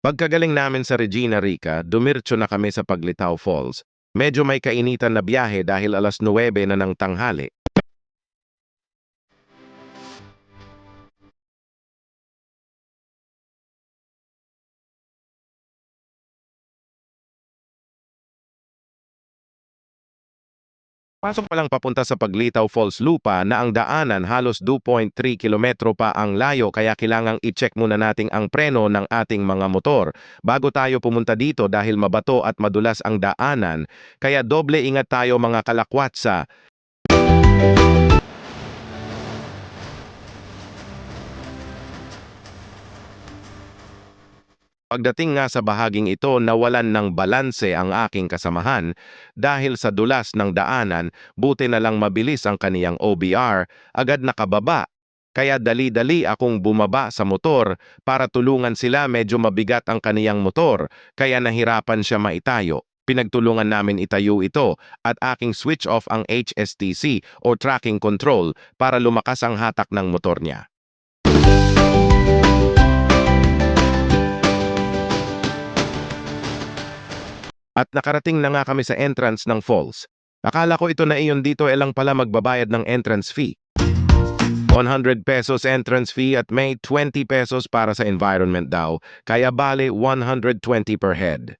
Pagkagaling namin sa Regina Rica, dumirtso na kami sa Paglitaw Falls. Medyo may kainitan na biyahe dahil alas 9 na ng tanghali. Pasok pa lang papunta sa Paglitaw Falls Lupa na ang daanan halos 2.3 kilometro pa ang layo kaya kailangang i-check muna nating ang preno ng ating mga motor bago tayo pumunta dito dahil mabato at madulas ang daanan kaya doble ingat tayo mga kalakwatsa. Pagdating nga sa bahaging ito, nawalan ng balanse ang aking kasamahan dahil sa dulas ng daanan, buti na lang mabilis ang kaniyang OBR, agad nakababa. Kaya dali-dali akong bumaba sa motor para tulungan sila medyo mabigat ang kaniyang motor, kaya nahirapan siya maitayo. Pinagtulungan namin itayo ito at aking switch off ang HSTC o tracking control para lumakas ang hatak ng motor niya. At nakarating na nga kami sa entrance ng falls. Akala ko ito na iyon dito e lang pala magbabayad ng entrance fee. 100 pesos entrance fee at may 20 pesos para sa environment daw, kaya bale 120 per head.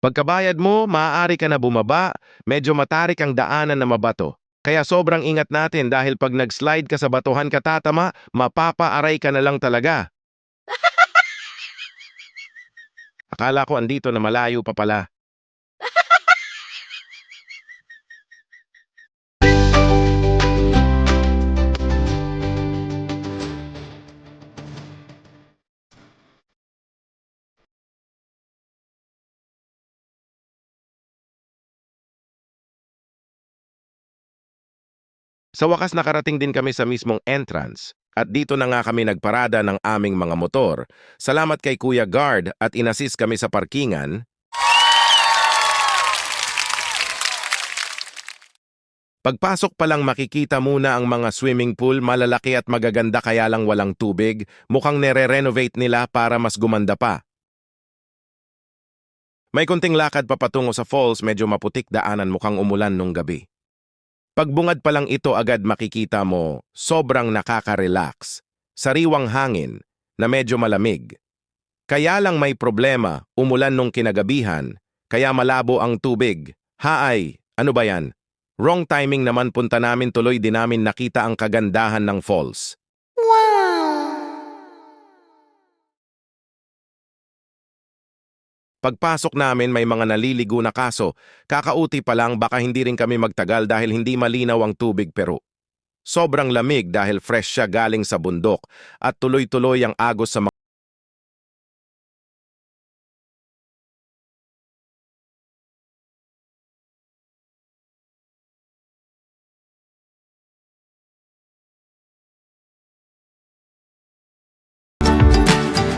Pagkabayad mo, maaari ka na bumaba, medyo matarik ang daanan na mabato. Kaya sobrang ingat natin dahil pag nag-slide ka sa batuhan ka tatama, mapapaaray ka na lang talaga. Akala ko andito na malayo pa pala. Sa wakas nakarating din kami sa mismong entrance at dito na nga kami nagparada ng aming mga motor. Salamat kay Kuya Guard at inassist kami sa parkingan. Pagpasok pa lang makikita muna ang mga swimming pool, malalaki at magaganda kaya lang walang tubig. Mukhang nire-renovate nila para mas gumanda pa. May kunting lakad pa patungo sa falls, medyo maputik daanan mukhang umulan nung gabi. Pagbungad pa lang ito agad makikita mo, sobrang nakaka-relax. Sariwang hangin na medyo malamig. Kaya lang may problema, umulan nung kinagabihan, kaya malabo ang tubig. Haay, ano ba yan? Wrong timing naman punta namin tuloy din namin nakita ang kagandahan ng falls. Pagpasok namin may mga naliligo na kaso, kakauti pa lang baka hindi rin kami magtagal dahil hindi malinaw ang tubig pero. Sobrang lamig dahil fresh siya galing sa bundok at tuloy-tuloy ang agos sa mga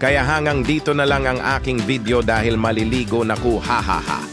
Kaya hangang dito na lang ang aking video dahil maliligo na ko ha ha ha.